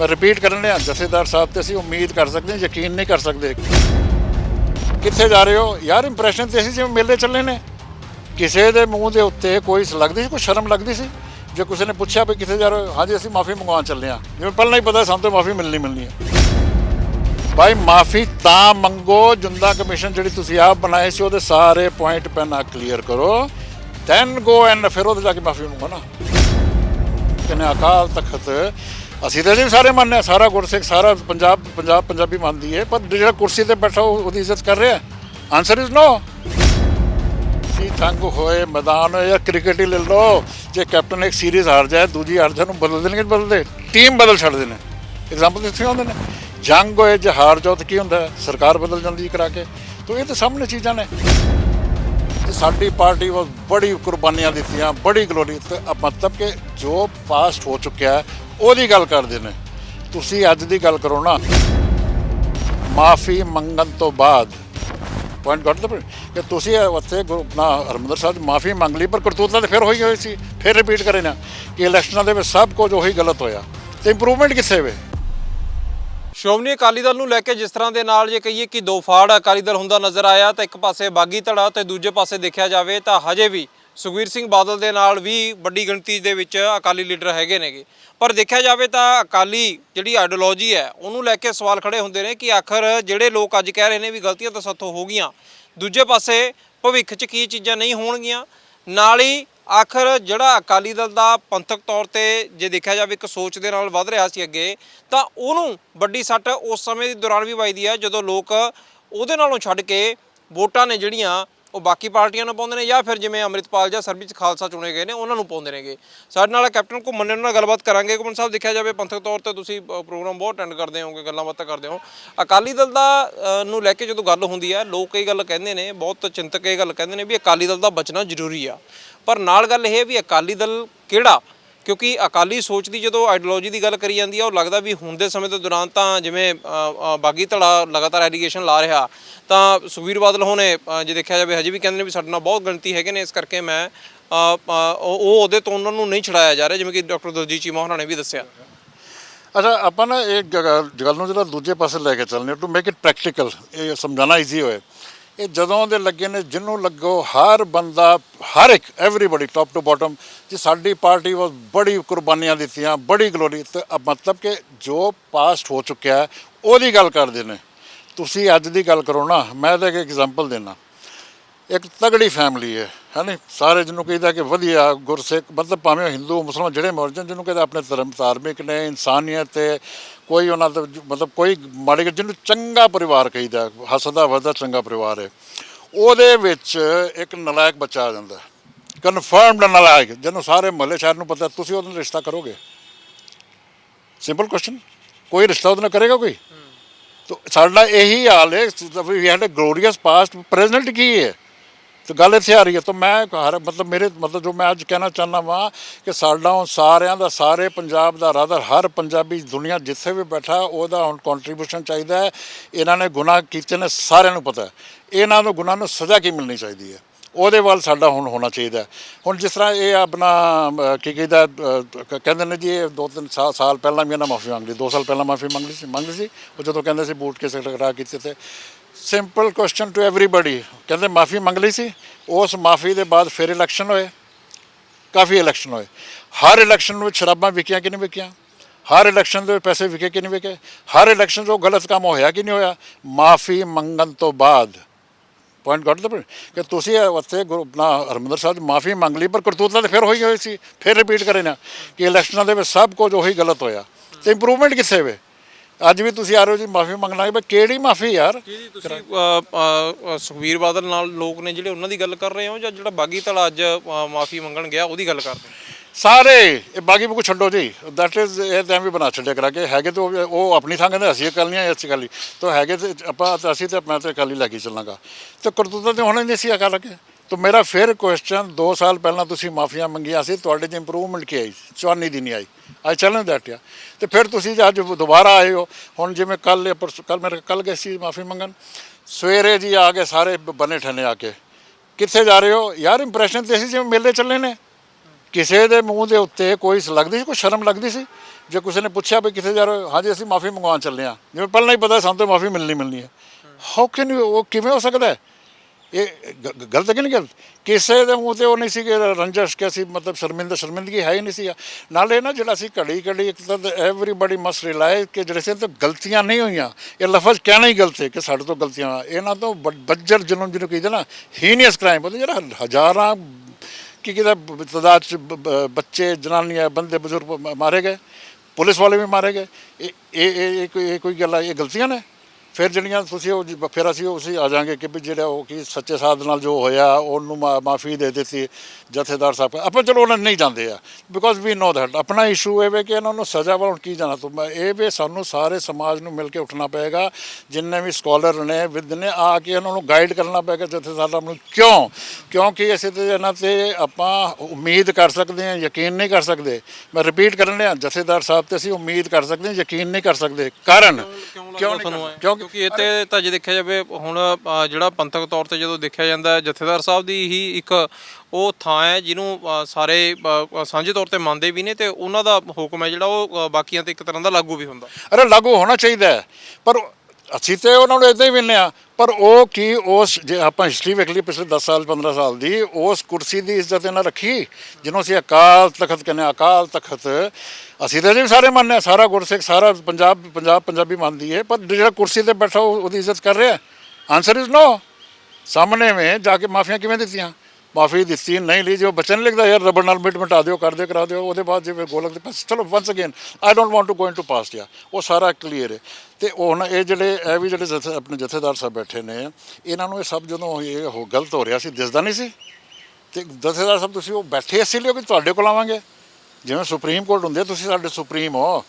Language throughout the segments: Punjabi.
ਮੈਂ ਰਿਪੀਟ ਕਰਨ ਲਿਆ ਜਥੇਦਾਰ ਸਾਹਿਬ ਤੇ ਅਸੀਂ ਉਮੀਦ ਕਰ ਸਕਦੇ ਹਾਂ, ਯਕੀਨ ਨਹੀਂ ਕਰ ਸਕਦੇ। ਕਿੱਥੇ ਜਾ ਰਹੇ ਹੋ? ਯਾਰ ਇੰਪ੍ਰੈਸ਼ਨ ਤੇ ਅਸੀਂ ਜਿਵੇਂ ਮੇਲੇ ਚੱਲੇ ਨੇ। ਕਿਸੇ ਦੇ ਮੂੰਹ ਦੇ ਉੱਤੇ ਕੋਈ ਲੱਗਦੀ ਸੀ, ਕੋਈ ਸ਼ਰਮ ਲੱਗਦੀ ਸੀ? ਜੇ ਕਿਸੇ ਨੇ ਪੁੱਛਿਆ ਵੀ ਕਿੱਥੇ ਜਾ ਰਹੇ ਹੋ, ਹਾਂਜੀ, ਅਸੀਂ ਮਾਫੀ ਮੰਗਵਾਉਣ ਚੱਲੇ ਹਾਂ। ਜਿਵੇਂ ਪਹਿਲਾਂ ਹੀ ਪਤਾ ਸਾਨੂੰ ਤਾਂ ਮਾਫੀ ਮਿਲਣੀ ਮਿਲਣੀ ਹੈ। ਭਾਈ, ਮਾਫੀ ਤਾਂ ਮੰਗੋ, ਜੁੰਦਾ ਕਮਿਸ਼ਨ ਜਿਹੜੀ ਤੁਸੀਂ ਆਪ ਬਣਾਏ ਸੀ, ਉਹਦੇ ਸਾਰੇ ਪੁਆਇੰਟ ਪਹਿਲਾਂ ਕਲੀਅਰ ਕਰੋ। ਦੈਨ ਗੋ ਐਂਡ ਫਿਰ ਉਹਦੇ ਜਾ ਕੇ ਮਾਫੀ ਮੰਗੋ ਨਾ। ਕਹਿੰਦੇ ਅਕਾਲ ਤਖਤ ਅਸੀਂ ਤਾਂ ਜੀ ਸਾਰੇ ਮੰਨਦੇ ਹਾਂ, ਸਾਰਾ ਗੁਰਸਿੱਖ, ਸਾਰਾ ਪੰਜਾਬ ਪੰਜਾਬ ਪੰਜਾਬੀ ਮੰਨਦੀ ਹੈ, ਪਰ ਜਿਹੜਾ ਕੁਰਸੀ ਤੇ ਬੈਠਾ ਉਹ- ਉਹਦੀ ਇੱਜ਼ਤ ਕਰ ਰਿਹਾ ਆਨਸਰ ਇਜ਼ ਨੋ ਸੀ ਤੰਗ ਹੋਏ ਮੈਦਾਨ ਹੋਏ ਜਾਂ ਕ੍ਰਿਕਟ ਹੀ ਲੈ ਲਓ, ਜੇ ਕੈਪਟਨ ਇੱਕ ਸੀਰੀਜ਼ ਹਾਰ ਜਾਏ, ਦੂਜੀ ਹਾਰ ਜਾਏ ਨੂੰ ਬਦਲ ਦੇਣਗੇ ਬਦਲਦੇ ਟੀਮ ਬਦਲ ਛੱਡਦੇ ਨੇ। ਐਗਜ਼ਾਮਪਲ ਇੱਥੇ ਆਉਂਦੇ ਨੇ। ਜੰਗ ਹੋਏ, ਜੇ ਹਾਰ ਜਾਓ ਤਾਂ ਕੀ ਹੁੰਦਾ? ਸਰਕਾਰ ਬਦਲ ਜਾਂਦੀ ਹੈ ਕਰਾ ਕੇ। ਤੋ ਇਹ ਤਾਂ ਸਾਹਮਣੇ ਚੀਜ਼ਾਂ ਨੇ। ਤੇ ਸਾਡੀ ਪਾਰਟੀ ਉਹ ਬੜੀ ਕੁਰਬਾਨੀਆਂ ਦਿੱਤੀਆਂ, ਬੜੀ ਗਲੋਰੀ ਮਤਲਬ ਕਿ ਜੋ ਪਾਸਟ ਹੋ ਚੁੱਕਿਆ ਉਹਦੀ ਗੱਲ ਕਰਦੇ ਨੇ। ਤੁਸੀਂ ਅੱਜ ਦੀ ਗੱਲ ਕਰੋ ਨਾ। ਮਾਫੀ ਮੰਗਣ ਤੋਂ ਬਾਅਦ। ਪੁਆਇੰਟ ਕੱਢ ਦੋ ਕਿ ਤੁਸੀਂ ਇਹ ਉੱਥੇ ਗੁਰੂ ਨਾ ਹਰਮੰਦਰ ਸਾਹਿਬ ਮਾਫੀ ਮੰਗ ਲਈ, ਪਰ ਕਰਤੂਤਾਂ ਤੇ ਫਿਰ ਹੋਈ ਹੋਈ ਸੀ। ਫਿਰ ਰਿਪੀਟ ਕਰੇ ਨਾ ਕਿ ਇਲੈਕਸ਼ਨਾਂ ਦੇ ਵਿੱਚ ਸਭ ਕੁਝ ਉਹੀ ਗਲਤ ਹੋਇਆ। ਤੇ ਇੰਪਰੂਵਮੈਂਟ ਕਿੱਥੇ ਵੇ ਸ਼੍ਰੋਮਣੀ ਅਕਾਲੀ ਦਲ ਨੂੰ ਲੈ ਕੇ ਜਿਸ ਤਰ੍ਹਾਂ ਦੇ ਨਾਲ ਜੇ ਕਹੀਏ ਕਿ ਦੋ ਫਾੜ ਅਕਾਲੀ ਦਲ ਹੁੰਦਾ ਨਜ਼ਰ ਆਇਆ, ਤਾਂ ਇੱਕ ਪਾਸੇ ਬਾਗੀ ਧੜਾ ਤੇ ਦੂਜੇ ਪਾਸੇ ਦੇਖਿਆ ਜਾਵੇ ਤਾਂ ਹਜੇ ਵੀ ਸੁਖਵੀਰ ਸਿੰਘ ਬਾਦਲ ਦੇ ਨਾਲ ਵੀ ਵੱਡੀ ਗਿਣਤੀ ਦੇ ਵਿੱਚ ਅਕਾਲੀ ਲੀਡਰ ਹੈਗੇ ਨੇਗੇ। ਪਰ ਦੇਖਿਆ ਜਾਵੇ ਤਾਂ ਅਕਾਲੀ ਜਿਹੜੀ ਆਈਡੀਓਲੋਜੀ ਹੈ, ਉਹਨੂੰ ਲੈ ਕੇ ਸਵਾਲ ਖੜੇ ਹੁੰਦੇ ਨੇ ਕਿ ਆਖਰ ਜਿਹੜੇ ਲੋਕ ਅੱਜ ਕਹਿ ਰਹੇ ਨੇ ਵੀ ਗਲਤੀਆਂ ਤਾਂ ਸਾਥੋਂ ਹੋ ਗਈਆਂ, ਦੂਜੇ ਪਾਸੇ ਭਵਿੱਖ 'ਚ ਕੀ ਚੀਜ਼ਾਂ ਨਹੀਂ ਹੋਣਗੀਆਂ? ਨਾਲ ਹੀ ਆਖਰ ਜਿਹੜਾ ਅਕਾਲੀ ਦਲ ਦਾ ਪੰਥਕ ਤੌਰ ਤੇ ਜੇ ਦੇਖਿਆ ਜਾਵੇ ਇੱਕ ਸੋਚ ਦੇ ਨਾਲ ਵੱਧ ਰਿਹਾ ਸੀ ਅੱਗੇ, ਤਾਂ ਉਹਨੂੰ ਵੱਡੀ ਸੱਟ ਉਸ ਸਮੇਂ ਦੇ ਦੌਰਾਨ ਵੀ ਵੱਜਦੀ ਹੈ ਜਦੋਂ ਲੋਕ ਉਹਦੇ ਨਾਲੋਂ ਛੱਡ ਕੇ ਵੋਟਾਂ ਨੇ ਜਿਹੜੀਆਂ ਉਹ ਬਾਕੀ ਪਾਰਟੀਆਂ ਨੂੰ ਪਾਉਂਦੇ ਨੇ ਜਾਂ ਫਿਰ ਜਿਵੇਂ ਅੰਮ੍ਰਿਤਪਾਲ ਜਾਂ ਸਰਬਜੀਤ ਖਾਲਸਾ ਚੁਣੇ ਗਏ ਨੇ, ਉਹਨਾਂ ਨੂੰ ਪਾਉਂਦੇ ਨੇਗੇ। ਸਾਡੇ ਨਾਲ ਕੈਪਟਨ ਘੁੰਮਣ ਨੇ ਨਾਲ ਗੱਲਬਾਤ ਕਰਾਂਗੇ। ਘੁੰਮਣ ਸਾਹਿਬ, ਦੇਖਿਆ ਜਾਵੇ ਪੰਥਕ ਤੌਰ ਤੇ ਤੁਸੀਂ ਪ੍ਰੋਗਰਾਮ ਬਹੁਤ ਅਟੈਂਡ ਕਰਦੇ ਹੋਗੇ ਗੱਲਾਂ ਬਾਤਾਂ ਕਰਦੇ ਹੋ ਅਕਾਲੀ ਦਲ ਦਾ ਨੂੰ ਲੈ ਕੇ ਜਦੋਂ ਗੱਲ ਹੁੰਦੀ ਹੈ ਲੋਕ ਇਹ ਗੱਲ ਕਹਿੰਦੇ ਨੇ, ਬਹੁਤ ਚਿੰਤਕ ਇਹ ਗੱਲ ਕਹਿੰਦੇ ਨੇ ਵੀ ਅਕਾਲੀ ਦਲ ਦਾ ਬਚਣਾ ਜ਼ਰੂਰੀ ਆ। ਪਰ ਨਾਲ ਗੱਲ ਇਹ ਵੀ ਅਕਾਲੀ ਦਲ ਕਿਹੜਾ? ਕਿਉਂਕਿ ਅਕਾਲੀ ਸੋਚ ਦੀ ਜਦੋਂ ਆਈਡੀਓਲੋਜੀ ਦੀ ਗੱਲ ਕਰੀ ਜਾਂਦੀ ਆ, ਉਹ ਲੱਗਦਾ ਵੀ ਹੁਣ ਦੇ ਸਮੇਂ ਦੇ ਦੌਰਾਨ ਤਾਂ ਜਿਵੇਂ ਬਾਗੀ ਧੜਾ ਲਗਾਤਾਰ ਐਲੀਗੇਸ਼ਨ ਲਾ ਰਿਹਾ, ਤਾਂ ਸੁਖਵੀਰ ਬਾਦਲ ਹੋਣੇ ਜੇ ਦੇਖਿਆ ਜਾਵੇ ਹਜੇ ਵੀ ਕਹਿੰਦੇ ਨੇ ਵੀ ਸਾਡੇ ਨਾਲ ਬਹੁਤ ਗਿਣਤੀ ਹੈਗੇ ਨੇ, ਇਸ ਕਰਕੇ ਮੈਂ ਉਹ ਉਹਦੇ ਤੋਂ ਉਹਨਾਂ ਨੂੰ ਨਹੀਂ ਛਡਾਇਆ ਜਾ ਰਿਹਾ, ਜਿਵੇਂ ਕਿ ਡਾਕਟਰ ਦਲਜੀਤ ਚੀਮਾ ਹੋਣਾ ਨੇ ਵੀ ਦੱਸਿਆ। ਅੱਛਾ, ਆਪਾਂ ਨਾ ਇਹ ਗੱਲ ਨੂੰ ਜਿਹੜਾ ਦੂਜੇ ਪਾਸੇ ਲੈ ਕੇ ਚੱਲਨੇ ਟੂ ਮੇਕ ਇਟ ਪ੍ਰੈਕਟੀਕਲ ਇਹ ਸਮਝਾਣਾ ਈਜ਼ੀ ਹੋਏ। ਇਹ ਜਦੋਂ ਦੇ ਲੱਗੇ ਨੇ ਜਿਹਨੂੰ ਲੱਗੋ ਹਰ ਬੰਦਾ, ਹਰ ਇੱਕ ਐਵਰੀਬਾਡੀ ਟਾਪ ਟੂ ਬਾਟਮ ਜੀ ਸਾਡੀ ਪਾਰਟੀ ਵਾਸ ਬੜੀ ਕੁਰਬਾਨੀਆਂ ਦਿੱਤੀਆਂ, ਬੜੀ ਗਲੋਰੀ ਤੇ ਮਤਲਬ ਕਿ ਜੋ ਪਾਸਟ ਹੋ ਚੁੱਕਿਆ ਉਹਦੀ ਗੱਲ ਕਰਦੇ ਨੇ। ਤੁਸੀਂ ਅੱਜ ਦੀ ਗੱਲ ਕਰੋ ਨਾ, ਮੈਂ ਤਾਂ ਇੱਕ ਐਗਜ਼ਾਮਪਲ ਦੇਣਾ ਇੱਕ ਤਗੜੀ ਫੈਮਿਲੀ ਹੈ ਹੈਨੀ ਸਾਰੇ ਜਿਹਨੂੰ ਕਹਿੰਦਾ ਕਿ ਵਧੀਆ ਗੁਰਸਿੱਖ ਮਤਲਬ ਭਾਵੇਂ ਹਿੰਦੂ ਮੁਸਲਮਾਨ ਜਿਹੜੇ ਮਰਜਨ ਜਿਹਨੂੰ ਕਹਿੰਦਾ ਆਪਣੇ ਧਰਮ ਧਾਰਮਿਕ ਨੇ ਇਨਸਾਨੀਅਤ ਤੇ ਕੋਈ ਉਹਨਾਂ ਦਾ ਮਤਲਬ ਕੋਈ ਮਾੜੇ ਜਿਹਨੂੰ ਚੰਗਾ ਪਰਿਵਾਰ ਕਹੀਦਾ ਹੱਸਦਾ ਵਸਦਾ ਚੰਗਾ ਪਰਿਵਾਰ ਹੈ। ਉਹਦੇ ਵਿੱਚ ਇੱਕ ਨਲਾਇਕ ਬੱਚਾ ਆ ਜਾਂਦਾ ਕਨਫਰਮਡ ਨਲਾਇਕ ਜਿਹਨੂੰ ਸਾਰੇ ਮਹੱਲੇ ਸ਼ਹਿਰ ਨੂੰ ਪਤਾ ਤੁਸੀਂ ਉਹਦੇ ਨਾਲ ਰਿਸ਼ਤਾ ਕਰੋਗੇ? ਸਿੰਪਲ ਕੁਐਸਚਨ ਕੋਈ ਰਿਸ਼ਤਾ ਉਹਦੇ ਨਾਲ ਕਰੇਗਾ ਕੋਈ? ਤੋ ਸਾਡਾ ਇਹੀ ਹਾਲ ਹੈ we had a glorious past present ਕੀ ਹੈ? ਤੇ ਗੱਲ ਇੱਥੇ ਆ ਰਹੀ ਹੈ, ਤਾਂ ਮੈਂ ਹਰ ਮਤਲਬ ਮੇਰੇ, ਮਤਲਬ ਜੋ ਮੈਂ ਅੱਜ ਕਹਿਣਾ ਚਾਹੁੰਦਾ ਵਾਂ ਕਿ ਸਾਡਾ ਹੁਣ ਸਾਰਿਆਂ ਦਾ, ਸਾਰੇ ਪੰਜਾਬ ਦਾ ਰਾਦਰ ਹਰ ਪੰਜਾਬੀ ਦੁਨੀਆ ਜਿੱਥੇ ਵੀ ਬੈਠਾ, ਉਹਦਾ ਹੁਣ ਕੰਟਰੀਬਿਊਸ਼ਨ ਚਾਹੀਦਾ ਹੈ। ਇਹਨਾਂ ਨੇ ਗੁਨਾਹ ਕੀਤੇ ਨੇ, ਸਾਰਿਆਂ ਨੂੰ ਪਤਾ ਇਹਨਾਂ ਨੂੰ ਗੁਨਾਹ ਨੂੰ ਸਜ਼ਾ ਕੀ ਮਿਲਣੀ ਚਾਹੀਦੀ ਹੈ? ਉਹਦੇ ਵੱਲ ਸਾਡਾ ਹੁਣ ਹੋਣਾ ਚਾਹੀਦਾ ਹੁਣ ਜਿਸ ਤਰ੍ਹਾਂ ਇਹ ਆਪਣਾ ਕੀ ਕਹਿੰਦਾ ਕਹਿੰਦੇ ਨੇ ਜੀ, ਇਹ ਦੋ ਤਿੰਨ ਸਾ- ਸਾਲ ਪਹਿਲਾਂ ਵੀ ਇਹਨਾਂ ਮਾਫੀ ਮੰਗ ਲਈ, ਦੋ ਸਾਲ ਪਹਿਲਾਂ ਮਾਫੀ ਮੰਗ ਲਈ ਸੀ, ਮੰਗ ਲਈ ਸੀ। ਉਹ ਜਦੋਂ ਕਹਿੰਦੇ ਸੀ ਬੂਟ ਕੇ ਟਕਰਾ ਕੀਤੇ ਤੇ ਸਿੰਪਲ ਕੁਐਸਚਨ ਟੂ ਐਵਰੀਬਾਡੀ ਕਹਿੰਦੇ, ਮਾਫੀ ਮੰਗ ਲਈ ਸੀ। ਉਸ ਮਾਫੀ ਦੇ ਬਾਅਦ ਫਿਰ ਇਲੈਕਸ਼ਨ ਹੋਏ। ਕਾਫੀ ਇਲੈਕਸ਼ਨ ਹੋਏ। ਹਰ ਇਲੈਕਸ਼ਨ ਵਿੱਚ ਸ਼ਰਾਬਾਂ ਵਿਕੀਆਂ ਕਿ ਨਹੀਂ ਵਿਕੀਆਂ? ਹਰ ਇਲੈਕਸ਼ਨ ਦੇ ਪੈਸੇ ਵਿਕੇ ਕਿ ਨਹੀਂ ਵਿਕੇ? ਹਰ ਇਲੈਕਸ਼ਨ 'ਚ ਉਹ ਗਲਤ ਕੰਮ ਹੋਇਆ ਕਿ ਨਹੀਂ ਹੋਇਆ? ਮਾਫੀ ਮੰਗਣ ਤੋਂ ਬਾਅਦ। ਪੁਆਇੰਟ ਕੱਢ ਦੋ ਕਿ ਤੁਸੀਂ ਉੱਥੇ ਗੁਰੂ ਨਾ ਹਰਮੰਦਰ ਸਾਹਿਬ ਮਾਫੀ ਮੰਗ ਲਈ, ਪਰ ਕਰਤੂਤਾਂ ਤੇ ਫਿਰ ਹੋਈ ਹੋਈ ਸੀ। ਫਿਰ ਰਿਪੀਟ ਕਰੇ ਨਾ ਕਿ ਇਲੈਕਸ਼ਨਾਂ ਦੇ ਵਿੱਚ ਸਭ ਕੁਝ ਉਹੀ ਗਲਤ ਹੋਇਆ। ਤੇ ਇੰਪਰੂਵਮੈਂਟ ਕਿੱਥੇ ਵੇ ਅੱਜ ਵੀ ਤੁਸੀਂ ਆ ਰਹੇ ਹੋ ਜੀ ਮਾਫੀ ਮੰਗਣਾ ਹੈ ਬਈ ਕਿਹੜੀ ਮਾਫੀ ਯਾਰ? ਕੀ ਜੀ ਤੁਸੀਂ ਅ, ਸੁਖਬੀਰ ਬਾਦਲ ਨਾਲ ਲੋਕ ਨੇ ਜਿਹੜੇ ਉਹਨਾਂ ਦੀ ਗੱਲ ਕਰ ਰਹੇ ਹੋ ਜਾਂ ਜਿਹੜਾ ਬਾਗੀ ਧੜਾ ਅੱਜ ਮਾਫੀ ਮੰਗਣ ਗਿਆ ਉਹਦੀ ਗੱਲ ਕਰਦੇ ਹੋ? ਸਾਰੇ ਇਹ ਬਾਗੀ ਬੁਕ ਛੱਡੋ ਜੀ। ਦੈਟ ਇਜ਼ ਇਹ ਤਾਂ ਵੀ ਬਣਾ ਛੱਡਿਆ ਕਰਾਂਗੇ ਹੈਗੇ ਤਾਂ ਉਹ- ਉਹ ਆਪਣੀ ਥਾਂ ਕਹਿੰਦੇ ਅਸੀਂ ਅਕਾਲੀ ਨਹੀਂ ਅਸੀਂ ਅਕਾਲੀ। ਤਾਂ ਹੈਗੇ ਤੇ ਆਪਾਂ ਤਾਂ ਅਸੀਂ ਤੇ ਮੈਂ ਤੇ ਅਕਾਲੀ ਲੈ ਕੇ ਚੱਲਾਂਗਾ। ਤੇ ਕਰਤੂਤਾਂ ਤੇ ਹੋਣਾ ਨਹੀਂ ਸੀ ਅਕਾਲ ਲੱਗੇ ਤਾਂ ਮੇਰਾ ਫਿਰ ਕੁਐਸਚਨ 2 ਸਾਲ ਪਹਿਲਾਂ ਤੁਸੀਂ ਮਾਫੀਆਂ ਮੰਗੀਆਂ ਸੀ, ਤੁਹਾਡੇ 'ਚ ਇੰਪਰੂਵਮੈਂਟ ਕੀ ਆਈ? ਚੌਨੀ ਦੀ ਨਹੀਂ ਆਈ। ਆਈ ਚੈਲੰਜ ਦੈਟ ਆ ਤੇ ਫਿਰ ਤੁਸੀਂ ਜੇ ਅੱਜ ਦੁਬਾਰਾ ਆਏ ਹੋ, ਹੁਣ ਜਿਵੇਂ ਕੱਲ ਕੱਲ ਮੇਰੇ ਕੱਲ ਗਏ ਸੀ ਮਾਫੀ ਮੰਗਣ, ਸਵੇਰੇ ਜੀ ਆ ਕੇ ਸਾਰੇ ਬ- ਬਨੇ ਠਨੇ ਆ ਕੇ। ਕਿੱਥੇ ਜਾ ਰਹੇ ਹੋ? ਯਾਰ ਇੰਪ੍ਰੈਸ਼ਨ ਤੇ ਅਸੀਂ ਜਿਵੇਂ ਮੇਲੇ ਚੱਲੇ ਨੇ। ਕਿਸੇ ਦੇ ਮੂੰਹ ਦੇ ਉੱਤੇ ਕੋਈ ਲੱਗਦੀ ਸੀ, ਕੋਈ ਸ਼ਰਮ ਲੱਗਦੀ ਸੀ? ਜੇ ਕਿਸੇ ਨੇ ਪੁੱਛਿਆ ਵੀ ਕਿੱਥੇ ਜਾ ਰਹੇ ਹੋ, ਹਾਂਜੀ, ਅਸੀਂ ਮਾਫੀ ਮੰਗਵਾਉਣ ਚੱਲੇ ਹਾਂ। ਜਿਵੇਂ ਪਹਿਲਾਂ ਹੀ ਪਤਾ ਸਾਨੂੰ ਤਾਂ ਮਾਫੀ ਮਿਲਣੀ ਮਿਲਣੀ ਹੈ। ਹਾਊ ਕੈਨ ਯੂ ਉਹ ਕਿਵੇਂ ਹੋ ਸਕਦਾ ਹੈ? ਇਹ ਗ- ਗ- ਗਲਤ ਕਿ ਨਹੀਂ ਗਲਤ? ਕਿਸੇ ਦੇ ਮੂੰਹ ਤੇ ਉਹ ਨਹੀਂ ਸੀ ਕਿ ਰੰਜਸ਼ ਕਿ ਅਸੀਂ ਮਤਲਬ ਸ਼ਰਮਿੰਦਾ, ਸ਼ਰਮਿੰਦਗੀ ਹੈ ਹੀ ਨਹੀਂ ਸੀ। ਨਾਲੇ ਨਾ ਜਿਹੜਾ ਅਸੀਂ ਘੜੀ ਘੜੀ ਇੱਕ ਤਾਂ ਐਵਰੀਬਾਡੀ ਮਸਟ ਰਿਲਾਈ ਕਿ ਜਿਹੜੇ ਸੀ ਤਾਂ ਗਲਤੀਆਂ ਨਹੀਂ ਹੋਈਆਂ, ਇਹ ਲਫ਼ਜ਼ ਕਹਿਣਾ ਹੀ ਗਲਤ ਹੈ ਕਿ ਸਾਡੇ ਤੋਂ ਗਲਤੀਆਂ ਹੋਈਆਂ। ਇਹਨਾਂ ਤੋਂ ਬ- ਬੱਜਰ ਜਨਮ ਜਿਹਨੂੰ ਕਹਿੰਦੇ ਨਾ ਹੀਨੀਅਸ ਕ੍ਰਾਈਮ ਉਹਦੇ ਜਿਹੜਾ ਹਜ਼ਾਰਾਂ ਕੀ ਕਿਹਦਾ ਤਦਾਦ ਚ ਬ- ਬ- ਬੱਚੇ, ਜਨਾਨੀਆਂ, ਬੰਦੇ, ਬਜ਼ੁਰਗ ਮ- ਮਾਰੇ ਗਏ, ਪੁਲਿਸ ਵਾਲੇ ਵੀ ਮਾਰੇ ਗਏ। ਇਹ ਇਹ, ਇਹ- ਇਹ ਕੋਈ ਇਹ ਕੋਈ ਗੱਲ ਆ, ਇਹ ਗਲਤੀਆਂ ਨੇ? ਫਿਰ ਜਿਹੜੀਆਂ ਤੁਸੀਂ ਉਹ ਜ- ਫਿਰ ਅਸੀਂ ਉਸੇ ਆ ਜਾਾਂਗੇ ਕਿ ਵੀ ਜਿਹੜਾ ਉਹ ਕੀ ਸੱਚੇ ਸਾਧ ਨਾਲ ਜੋ ਹੋਇਆ ਉਹਨੂੰ ਮਾਫੀ ਦੇ ਦਿੱਤੀ ਜਥੇਦਾਰ ਸਾਹਿਬ। ਆਪਾਂ ਚਲੋ ਉਹਨਾਂ ਨਹੀਂ ਜਾਂਦੇ ਆ ਬਿਕੋਜ਼ ਵੀ ਨੋ ਦੈਟ ਆਪਣਾ ਇਸ਼ੂ ਇਹ ਵੇ ਕਿ ਇਹਨਾਂ ਨੂੰ ਸਜ਼ਾ ਵੱਲ ਕੀ ਜਾਣਾ? ਤੋਂ ਮੈਂ ਇਹ ਵੀ ਸਾਨੂੰ ਸਾਰੇ ਸਮਾਜ ਨੂੰ ਮਿਲ ਕੇ ਉੱਠਣਾ ਪਏਗਾ ਜਿੰਨੇ ਵੀ ਸਕਾਲਰ ਨੇ ਵਿਦ ਨੇ ਆ ਕੇ ਇਹਨਾਂ ਨੂੰ ਗਾਈਡ ਕਰਨਾ ਪਏਗਾ ਜਥੇਦਾਰ ਸਾਹਿਬ ਨੂੰ। ਕਿਉਂ? ਕਿਉਂਕਿ ਅਸੀਂ ਤੇ ਇਹਨਾਂ ਤੇ ਆਪਾਂ ਉਮੀਦ ਕਰ ਸਕਦੇ ਹਾਂ ਯਕੀਨ ਨਹੀਂ ਕਰ ਸਕਦੇ। ਮੈਂ ਰਿਪੀਟ ਕਰਨ ਲਿਆ ਜਥੇਦਾਰ ਸਾਹਿਬ ਤੇ ਅਸੀਂ ਉਮੀਦ ਕਰ ਸਕਦੇ ਹਾਂ ਯਕੀਨ ਨਹੀਂ ਕਰ ਸਕਦੇ। ਕਾਰਨ? ਕਿਉਂ ਨਹੀਂ ਕਰ-? ਕਿਉਂਕਿ ਕਿਉਂਕਿ ਇਹ ਤੇ ਤਾਂ ਜੇ ਦੇਖਿਆ ਜਾਵੇ ਹੁਣ ਅ, ਜਿਹੜਾ ਪੰਥਕ ਤੌਰ ਤੇ ਜਦੋਂ ਦੇਖਿਆ ਜਾਂਦਾ ਹੈ ਜਥੇਦਾਰ ਸਾਹਿਬ ਦੀ ਹੀ ਇੱਕ ਉਹ ਥਾਂ ਹੈ ਜਿਹਨੂੰ ਅ, ਸਾਰੇ ਅ, ਸਾਂਝੇ ਤੌਰ ਤੇ ਮੰਨਦੇ ਵੀ ਨੇ ਤੇ ਉਹਨਾਂ ਦਾ ਹੁਕਮ ਹੈ ਜਿਹੜਾ ਉਹ ਅ, ਬਾਕੀਆਂ ਤੇ ਇੱਕ ਤਰ੍ਹਾਂ ਦਾ ਲਾਗੂ ਵੀ ਹੁੰਦਾ। ਅਰੇ ਲਾਗੂ ਹੋਣਾ ਚਾਹੀਦਾ ਹੈ। ਪਰ ਅਸੀਂ ਤੇ ਉਹਨਾਂ ਨੂੰ ਇਦਾਂ ਹੀ ਮਿਲਨੇ ਆ ਪਰ ਉਹ ਕੀ ਉਸ ਜੇ ਆਪਾਂ ਹਿਸਟਰੀ ਵੇਖ ਲਈ ਪਿਛਲੇ 10 ਸਾਲ 15 ਸਾਲ ਦੀ ਉਸ ਕੁਰਸੀ ਦੀ ਇੱਜ਼ਤ ਇਹਨਾਂ ਰੱਖੀ ਜਿਹਨੂੰ ਅਸੀਂ ਅਕਾਲ ਤਖਤ ਕਹਿੰਦੇ ਹਾਂ, ਅਕਾਲ ਤਖਤ। ਅਸੀਂ ਤਾਂ ਜੀ ਸਾਰੇ ਮੰਨਦੇ ਹਾਂ ਸਾਰਾ ਗੁਰਸਿੱਖ ਸਾਰਾ ਪੰਜਾਬ ਪੰਜਾਬ ਪੰਜਾਬੀ ਮੰਨਦੀ ਹੈ ਪਰ ਜਿਹੜਾ ਕੁਰਸੀ ਤੇ ਬੈਠਾ ਉਹ ਉਹਦੀ ਇੱਜ਼ਤ ਕਰ ਰਿਹਾ ਆਨਸਰ ਇਜ਼ ਨੋ ਸਾਹਮਣੇ ਵਿੱਚ ਜਾ ਕੇ ਮਾਫੀਆਂ ਕਿਵੇਂ ਦਿੱਤੀਆਂ? ਮਾਫੀ ਦਿੱਤੀ ਨਹੀਂ ਲਈ ਜੋ ਬਚਨ ਲਿਖਦਾ ਯਾਰ ਰਬੜ ਨਾਲ ਮਿਟ ਮਿਟਾ ਦਿਓ ਕਰ ਦਿਓ ਕਰਾ ਦਿਓ ਉਹਦੇ ਬਾਅਦ ਜਿਵੇਂ ਗੋਲਕ ਦੇ ਪਾਸ ਚਲੋ once again I don't want to go into past ਯਾ ਉਹ ਸਾਰਾ ਕਲੀਅਰ ਹੈ। ਤੇ ਉਹ ਹੁਣ ਇਹ ਜਿਹੜੇ ਇਹ ਵੀ ਜਿਹੜੇ ਜਥੇ ਆਪਣੇ ਜਥੇਦਾਰ ਸਾਹਿਬ ਬੈਠੇ ਨੇ ਇਹਨਾਂ ਨੂੰ ਇਹ ਸਭ ਜਦੋਂ ਇਹ ਹੋ ਗਲਤ ਹੋ ਰਿਹਾ ਸੀ ਦਿਸਦਾ ਨਹੀਂ ਸੀ? ਤੇ ਜਥੇਦਾਰ ਸਾਹਿਬ ਤੁਸੀਂ ਉਹ ਬੈਠੇ ਇਸ ਲਈ ਹੋ ਕਿ ਤੁਹਾਡੇ ਕੋਲ ਆਵਾਂਗੇ? ਜਿਵੇਂ ਸੁਪਰੀਮ ਕੋਰਟ ਹੁੰਦੇ ਆ, ਤੁਸੀਂ ਸਾਡੇ ਸੁਪਰੀਮ ਹੋ।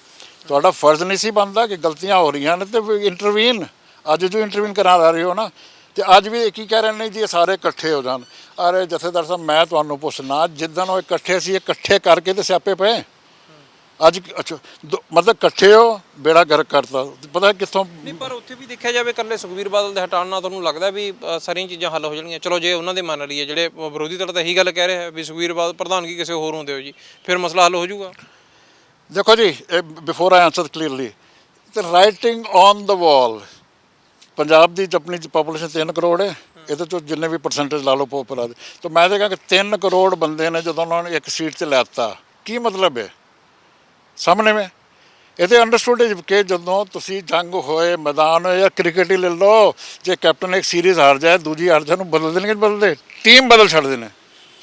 ਤੁਹਾਡਾ ਫਰਜ਼ ਨਹੀਂ ਸੀ ਬਣਦਾ ਕਿ ਗਲਤੀਆਂ ਹੋ ਰਹੀਆਂ ਨੇ ਤੇ ਇੰਟਰਵੀਨ ਅੱਜ ਜੋ ਇੰਟਰਵੀਨ ਕਰਾ ਰਹੇ ਹੋ ਨਾ ਤੇ ਅੱਜ ਵੀ ਇਹ ਕੀ ਕਹਿ ਰਹੇ ਨੇ ਜੀ ਇਹ ਸਾਰੇ ਇਕੱਠੇ ਹੋ ਜਾਣ। ਅਰੇ ਜਥੇਦਾਰ ਸਾਹਿਬ ਮੈਂ ਤੁਹਾਨੂੰ ਪੁੱਛਣਾ ਜਿੱਦਣ ਉਹ ਇਕੱਠੇ ਸੀ ਇਕੱਠੇ ਕਰਕੇ ਤੇ ਸਿਆਪੇ ਪਏ? ਅੱਜ ਅੱਛਾ ਦੋ- ਮਤਲਬ ਇਕੱਠੇ ਹੋ ਬੇੜਾ ਗਰਕ ਕਰਤਾ। ਪਤਾ ਕਿੱਥੋਂ ਨਹੀਂ ਪਰ ਉੱਥੇ ਵੀ ਦੇਖਿਆ ਜਾਵੇ ਇਕੱਲੇ ਸੁਖਵੀਰ ਬਾਦਲ ਦੇ ਹਟਾਉਣ ਨਾਲ ਤੁਹਾਨੂੰ ਲੱਗਦਾ ਵੀ ਅ, ਸਾਰੀਆਂ ਚੀਜ਼ਾਂ ਹੱਲ ਹੋ ਜਾਣਗੀਆਂ। ਚਲੋ ਜੇ ਉਹਨਾਂ ਦੇ ਮੰਨ ਲਈਏ ਜਿਹੜੇ ਅ, ਵਿਰੋਧੀ ਧਿਰ ਤਾਂ ਇਹੀ ਗੱਲ ਕਹਿ ਰਿਹਾ ਵੀ ਸੁਖਵੀਰ ਬਾਦਲ ਪ੍ਰਧਾਨਗੀ ਕਿਸੇ ਹੋਰ ਹੁੰਦੇ ਹੋ ਜੀ? ਫਿਰ ਮਸਲਾ ਹੱਲ ਹੋ ਜਾਊਗਾ। ਦੇਖੋ ਜੀ ਬਿਫੋਰ ਆਈ ਆਨਸਰ ਕਲੀਅਰਲੀ ਤੇ writing on the wall Punjab ਦੀ ਆਪਣੀ ਪੋਪੂਲੇਸ਼ਨ 3 ਕਰੋੜ ਹੈ। ਇਹਦੇ ਤੋਂ ਜਿੰਨੇ ਵੀ ਪਰਸੈਂਟੇਜ ਲਾ ਲਓ ਪੋਪੂਲਰ ਦੇ। ਤਾਂ ਮੈਂ ਦੇਖਾਂ ਕਿ 3 ਕਰੋੜ ਬੰਦੇ ਨੇ ਜਦੋਂ ਉਹਨਾਂ ਨੂੰ ਇੱਕ ਸੀਟ ਤੇ ਲੈਤਾ ਕੀ ਮਤਲਬ ਹੈ? ਸਾਹਮਣੇ ਮੈਂ। ਇਹਦੇ ਅੰਡਰਸਟੂਡ ਹੈ ਕਿ ਜਦੋਂ ਤੁਸੀਂ ਜੰਗ ਹੋਏ, ਮੈਦਾਨ ਹੋਏ ਜਾਂ ਕ੍ਰਿਕਟ ਹੀ ਲੈ ਲਓ, ਜੇ ਕੈਪਟਨ ਇੱਕ ਸੀਰੀਜ਼ ਹਾਰ ਜਾਏ, ਦੂਜੀ ਹਾਰ ਜਾਏ ਨੂੰ ਬਦਲ ਦੇਣਗੇ ਨਹੀਂ ਬਦਲਦੇ। ਟੀਮ ਬਦਲ ਛੱਡਦੇ ਨੇ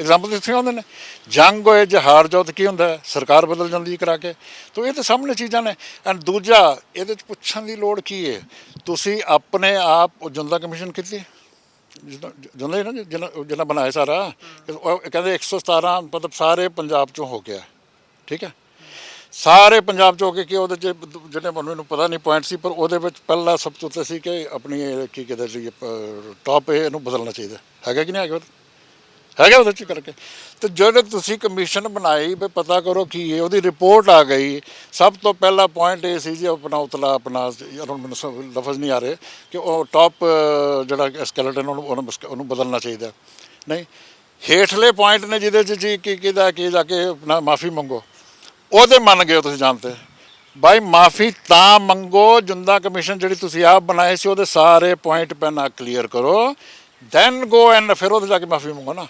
ਐਗਜ਼ਾਮਪਲ ਇੱਥੇ ਆਉਂਦੇ ਨੇ। ਜੰਗ ਹੋਏ ਜੇ ਹਾਰ ਜਾਓ ਤਾਂ ਕੀ ਹੁੰਦਾ, ਸਰਕਾਰ ਬਦਲ ਜਾਂਦੀ ਹੈ ਕਰਾ ਕੇ। ਤਾਂ ਇਹ ਤਾਂ ਸਾਹਮਣੇ ਚੀਜ਼ਾਂ ਨੇ। ਐਂਡ ਦੂਜਾ, ਇਹਦੇ ਚ ਪੁੱਛਣ ਦੀ ਲੋੜ ਕੀ ਹੈ ਤੁਸੀਂ ਆਪਣੇ ਆਪ ਉਹ ਜਨਤਾ ਕਮਿਸ਼ਨ ਕੀਤੀ? ਜਦੋਂ, ਜਨਤਾ ਹੀ ਨਾ ਜਿਹਨਾਂ ਜਿਹਨਾਂ ਬਣਾਇਆ ਸਾਰਾ। ਉਹ ਕਹਿੰਦੇ 117 ਮਤਲਬ ਸਾਰੇ ਪੰਜਾਬ ਚੋਂ ਹੋ ਗਿਆ। ਠੀਕ ਹੈ? ਸਾਰੇ ਪੰਜਾਬ ਚ ਹੋ ਕੇ ਕਿ ਉਹਦੇ ਚ ਜਿਹੜੇ ਮੈਨੂੰ ਪਤਾ ਨਹੀਂ ਪੁਆਇੰਟ ਸੀ, ਪਰ ਉਹਦੇ ਵਿੱਚ ਪਹਿਲਾ ਸਭ ਤੋਂ ਉੱਤੇ ਸੀ ਕਿ ਆਪਣੀ ਇਹ ਕੀ ਕਹਿੰਦੇ ਸੀ ਟੌਪ ਇਹਨੂੰ ਬਦਲਣਾ ਚਾਹੀਦਾ। ਹੈਗਾ ਕਿ ਨਹੀਂ ਹੈਗਾ? ਹੈਗਾ ਉਹਦੇ ਚ ਕਰਕੇ। ਤੇ ਜਦੋਂ ਤੁਸੀਂ ਕਮਿਸ਼ਨ ਬਣਾਈ ਵੀ ਪਤਾ ਕਰੋ ਕੀ ਹੈ ਉਹਦੀ ਰਿਪੋਰਟ ਆ ਗਈ। ਸਭ ਤੋਂ ਪਹਿਲਾ ਪੁਆਇੰਟ ਇਹ ਸੀ ਜੀ ਆਪਣਾ ਉਤਲਾ ਆਪਣਾ ਯਾਰ ਹੁਣ ਮੈਨੂੰ ਲਫ਼ਜ਼ ਨਹੀਂ ਆ ਰਹੇ ਕਿ ਉਹ ਟੌਪ ਜਿਹੜਾ ਸਕੈਲਟਨ ਉਹਨੂੰ ਉਹਨੂੰ ਉਹਨੂੰ ਬਦਲਣਾ ਚਾਹੀਦਾ। ਨਹੀਂ, ਹੇਠਲੇ ਪੁਆਇੰਟ ਨੇ ਜਿਹਦੇ ਚ ਜੀ ਕੀ, ਕਿਹਦਾ ਕੀ ਜਾ ਕੇ ਆਪਣਾ ਮਾਫੀ ਮੰਗੋ। ਉਹਦੇ ਮੰਨ ਗਏ ਹੋ ਤੁਸੀਂ ਜਾਣਦੇ ਬਾਈ, ਮਾਫੀ ਤਾਂ ਮੰਗੋ, ਜੁੰਦਾ ਕਮਿਸ਼ਨ ਜਿਹੜੀ ਤੁਸੀਂ ਆਪ ਬਣਾਏ ਸੀ, ਉਹਦੇ ਸਾਰੇ ਪੁਆਇੰਟ ਪਹਿਲਾਂ ਕਲੀਅਰ ਕਰੋ। ਦੈਨ ਗੋ ਐਂਡ ਫਿਰ ਉਹਦੇ ਜਾ ਕੇ ਮਾਫੀ ਮੰਗੋ ਨਾ।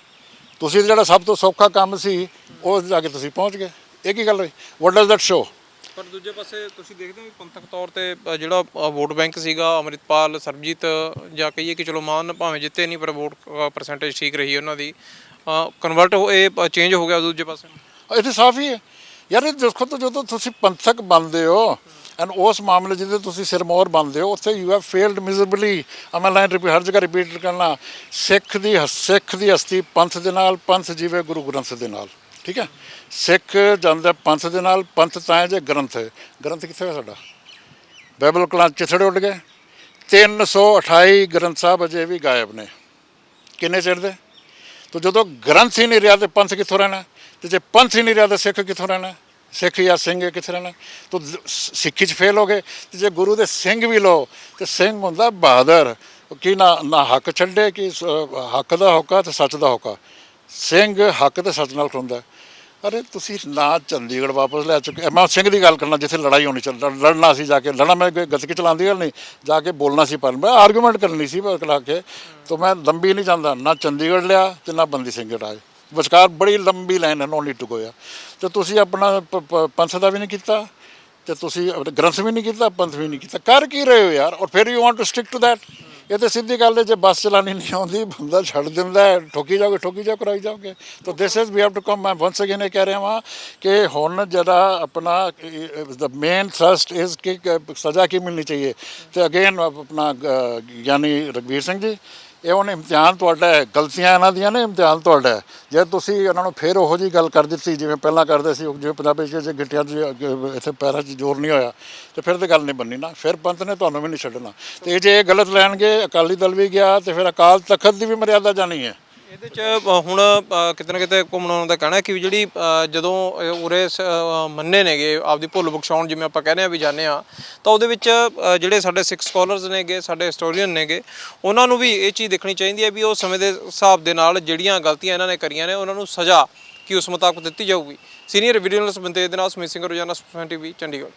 ਤੁਸੀਂ ਜਿਹੜਾ ਸਭ ਤੋਂ ਸੌਖਾ ਕੰਮ ਸੀ ਉਹ ਜਾ ਕੇ ਤੁਸੀਂ ਪਹੁੰਚ ਗਏ। ਇਹ ਕੀ ਗੱਲ ਹੋਈ? ਵਾਟ ਡਸ ਦੈਟ ਸ਼ੋ ਪਰ ਦੂਜੇ ਪਾਸੇ ਤੁਸੀਂ ਦੇਖਦੇ ਹੋ ਪੰਥਕ ਤੌਰ ਤੇ ਜਿਹੜਾ ਵੋਟ ਬੈਂਕ ਸੀਗਾ ਅਮਰਿਤਪਾਲ ਸਰਬਜੀਤ ਜਾਂ ਕਹੀਏ ਕਿ ਚਲੋ ਮਾਨ ਭਾਵੇਂ ਜਿੱਤੇ ਨਹੀਂ ਪਰ ਵੋਟ ਪਰਸੈਂਟੇਜ ਠੀਕ ਰਹੀ ਉਹਨਾਂ ਦੀ। ਕਨਵਰਟ ਇਹ ਚੇਂਜ ਹੋ ਗਿਆ ਦੂਜੇ ਪਾਸੇ। ਤਾਂ ਸਾਫ਼ ਹੀ ਹੈ। ਯਾਰ ਇਹ ਦੇਖੋ ਤਾਂ ਜਦੋਂ ਤੁਸੀਂ ਪੰਥਕ ਬਣਦੇ ਹੋ ਐਂਡ ਉਸ ਮਾਮਲੇ ਜਿਹਦੇ ਤੁਸੀਂ ਸਿਰਮੌਰ ਬਣਦੇ ਹੋ, ਉੱਥੇ ਯੂ ਹੈਵ ਫੇਲਡ ਮਿਜ਼ਰਬਲੀ ਮੈਂ ਲਾਈਨ ਰਿਪੀਟ ਹਰ ਜਗ੍ਹਾ ਰਿਪੀਟ ਕਰਨਾ। ਸਿੱਖ ਦੀ ਹ- ਸਿੱਖ ਦੀ ਹਸਤੀ ਪੰਥ ਦੇ ਨਾਲ, ਪੰਥ ਜੀਵੇ ਗੁਰੂ ਗ੍ਰੰਥ ਦੇ ਨਾਲ। ਠੀਕ ਹੈ? ਸਿੱਖ ਜਾਂਦਾ ਪੰਥ ਦੇ ਨਾਲ, ਪੰਥ ਤਾਂ ਜੇ ਗ੍ਰੰਥ। ਗ੍ਰੰਥ ਕਿੱਥੇ ਹੈ ਸਾਡਾ? ਬਾਈਬਲ ਕਲਾਂ ਚਿਥੜੇ ਉੱਡ ਗਏ। 328 ਗ੍ਰੰਥ ਸਾਹਿਬ ਅਜੇ ਵੀ ਗਾਇਬ ਨੇ। ਕਿੰਨੇ ਚਿਰ ਦੇ? ਤੋ ਜਦੋਂ ਗ੍ਰੰਥ ਹੀ ਨਹੀਂ ਰਿਹਾ ਤੇ ਪੰਥ ਕਿੱਥੋਂ ਰਹਿਣਾ? ਤੇ ਜੇ ਪੰਥ ਹੀ ਨਹੀਂ ਰਿਹਾ ਤਾਂ ਸਿੱਖ ਕਿੱਥੋਂ ਰਹਿਣਾ? ਸਿੱਖ ਜਾਂ ਸਿੰਘ ਕਿੱਥੇ ਰਹਿਣਾ ਤੋ ਸਿੱਖੀ ਚ ਫੇਲ ਹੋ ਗਏ, ਤੇ ਜੇ ਗੁਰੂ ਦੇ ਸਿੰਘ ਵੀ ਲੋ ਤੇ ਸਿੰਘ ਹੁੰਦਾ ਬਹਾਦਰ। ਉਹ ਕੀ ਨਾ ਨਾ ਹੱਕ ਛੱਡੇ ਕਿ ਸ- ਹੱਕ ਦਾ ਹੋਕਾ ਤੇ ਸੱਚ ਦਾ ਹੋਕਾ। ਸਿੰਘ ਹੱਕ ਤੇ ਸੱਚ ਨਾਲ ਖਲੋਂਦਾ ਅਰੇ ਤੁਸੀਂ ਨਾ ਚੰਡੀਗੜ੍ਹ ਵਾਪਸ ਲੈ ਚੁੱਕੇ ਮੈਂ ਸਿੰਘ ਦੀ ਗੱਲ ਕਰਨਾ, ਜਿੱਥੇ ਲੜਾਈ ਹੋਣੀ ਚੱਲ ਲੜਨਾ ਸੀ ਜਾ ਕੇ, ਲੜਨਾ ਮੈਂ ਕੋਈ ਗੱਤਕੇ ਚਲਾਉਣ ਗੱਲ ਨਹੀਂ, ਜਾ ਕੇ ਬੋਲਣਾ ਸੀ ਪਰ ਮੈਂ ਆਰਗੂਮੈਂਟ ਕਰਨੀ ਸੀ, ਪਰ ਲਾ ਕੇ, ਤਾਂ ਮੈਂ ਲੰਬੀ ਨਹੀਂ ਜਾਂਦਾ, ਨਾ ਚੰਡੀਗੜ੍ਹ ਲਿਆ ਤੇ ਨਾ ਬੰਦੀ ਸਿੰਘ ਰਾਜ। ਵਿਚਕਾਰ ਬੜੀ ਲੰਬੀ ਲਾਈਨ ਹੈ ਨੋ ਨੀਡ ਟੂ ਗੋਇਆ ਤੇ ਤੁਸੀਂ ਆਪਣਾ ਪ- ਪ- ਪੰਥ ਦਾ ਵੀ ਨਹੀਂ ਕੀਤਾ, ਤੇ ਤੁਸੀਂ ਆਪਣੇ ਗ੍ਰੰਥ ਵੀ ਨਹੀਂ ਕੀਤਾ, ਪੰਥ ਵੀ ਨਹੀਂ ਕੀਤਾ। ਕਰ ਕੀ ਰਹੇ ਹੋ, ਯਾਰ? ਔਰ ਫਿਰ you want to stick to that ਇਹ ਤੇ ਸਿੱਧੀ ਗੱਲ ਹੈ, ਜੇ ਬੱਸ ਚਲਾਣੀ ਨਹੀਂ ਆਉਂਦੀ, ਬੰਦਾ ਛੱਡ ਦਿੰਦਾ ਠੋਕੀ ਜਾਓਗੇ, ਠੋਕੀ ਜਾਓ, ਕਰਾਈ ਜਾਓਗੇ। ਤਾਂ this is we have to come ਮੈਂ ਵਾਂਸ ਅਗੇਨ ਇਹ ਕਹਿ ਰਿਹਾ ਹਾਂ ਕਿ ਹੁਣ ਜਿਹੜਾ ਆਪਣਾ ਦ ਮੇਨ ਥਰਸਟ ਇਜ਼ ਕਿ ਸਜ਼ਾ ਕੀ ਮਿਲਣੀ ਚਾਹੀਏ? ਤੇ ਅਗੇਨ ਆਪਣਾ ਗਿਆਨੀ ਰਗਵੀਰ ਸਿੰਘ ਜੀ ਇਹ ਹੁਣ ਇਮਤਿਹਾਨ ਤੁਹਾਡਾ ਹੈ, ਗਲਤੀਆਂ ਇਹਨਾਂ ਦੀਆਂ ਨੇ, ਇਮਤਿਹਾਨ ਤੁਹਾਡਾ ਹੈ। ਜੇ ਤੁਸੀਂ ਉਹਨਾਂ ਨੂੰ ਫੇਰ ਉਹੋ ਜੀ ਗੱਲ ਕਰ ਦਿੱਤੀ, ਜਿਵੇਂ ਪਹਿਲਾਂ ਕਰਦੇ ਸੀ, ਜਿਵੇਂ ਪੰਜਾਬੀ ਚ ਜੇ ਗਿੱਟਿਆਂ 'ਚ ਇੱਥੇ ਪੈਰਾਂ 'ਚ ਜ਼ੋਰ ਨਹੀਂ ਹੋਇਆ, ਤੇ ਫਿਰ ਤੇ ਗੱਲ ਨਹੀਂ ਬੰਨੀ ਨਾ। ਫਿਰ ਪੰਥ ਨੇ ਤੁਹਾਨੂੰ ਵੀ ਨਹੀਂ ਛੱਡਣਾ। ਤੇ ਜੇ ਇਹ ਗਲਤ ਲੈਣਗੇ, ਅਕਾਲੀ ਦਲ ਵੀ ਗਿਆ, ਤੇ ਫਿਰ ਅਕਾਲ ਤਖਤ ਦੀ ਵੀ ਮਰਿਆਦਾ ਜਾਣੀ ਹੈ। ਇਹਦੇ ਚ ਹੁਣ ਕਿਤੇ ਨਾ ਕਿਤੇ ਘੁੰਮਣ ਆਉਣ ਦਾ ਕਹਿਣਾ ਕਿ ਵੀ ਜਿਹੜੀ ਜਦੋਂ ਉਰੇ ਸ- ਮੰਨੇ ਨੇਗੇ, ਆਪਦੀ ਭੁੱਲ ਬਖਸ਼ਾਉਣ ਜਿਵੇਂ ਆਪਾਂ ਕਹਿੰਦੇ ਆ ਵੀ ਜਾਂਦੇ ਆ ਤਾਂ ਉਹਦੇ ਵਿੱਚ ਜਿਹੜੇ ਸਾਡੇ ਸਿੱਖ ਸਕਾਲਰਸ ਨੇਗੇ, ਸਾਡੇ ਹਿਸਟੋਰੀਅਨ ਨੇਗੇ, ਉਹਨਾਂ ਨੂੰ ਵੀ ਇਹ ਚੀਜ਼ ਦੇਖਣੀ ਚਾਹੀਦੀ ਹੈ ਵੀ ਉਹ ਸਮੇਂ ਦੇ ਹਿਸਾਬ ਦੇ ਨਾਲ ਜਿਹੜੀਆਂ ਗਲਤੀਆਂ ਇਹਨਾਂ ਨੇ ਕਰੀਆਂ ਨੇ, ਉਹਨਾਂ ਨੂੰ ਸਜ਼ਾ ਕਿ ਉਸ ਮੁਤਾਬਕ ਦਿੱਤੀ ਜਾਊਗੀ। ਸੀਨੀਅਰ ਵੀਡੀਓ ਜਰਨਲਿਸਟ ਬੰਦੇ ਦੇ ਨਾਲ ਸਮਿਤ ਸਿੰਘ, ਰੋਜ਼ਾਨਾ ਸਪੋਕਸਮੈਨ ਟੀਵੀ ਚੰਡੀਗੜ੍ਹ।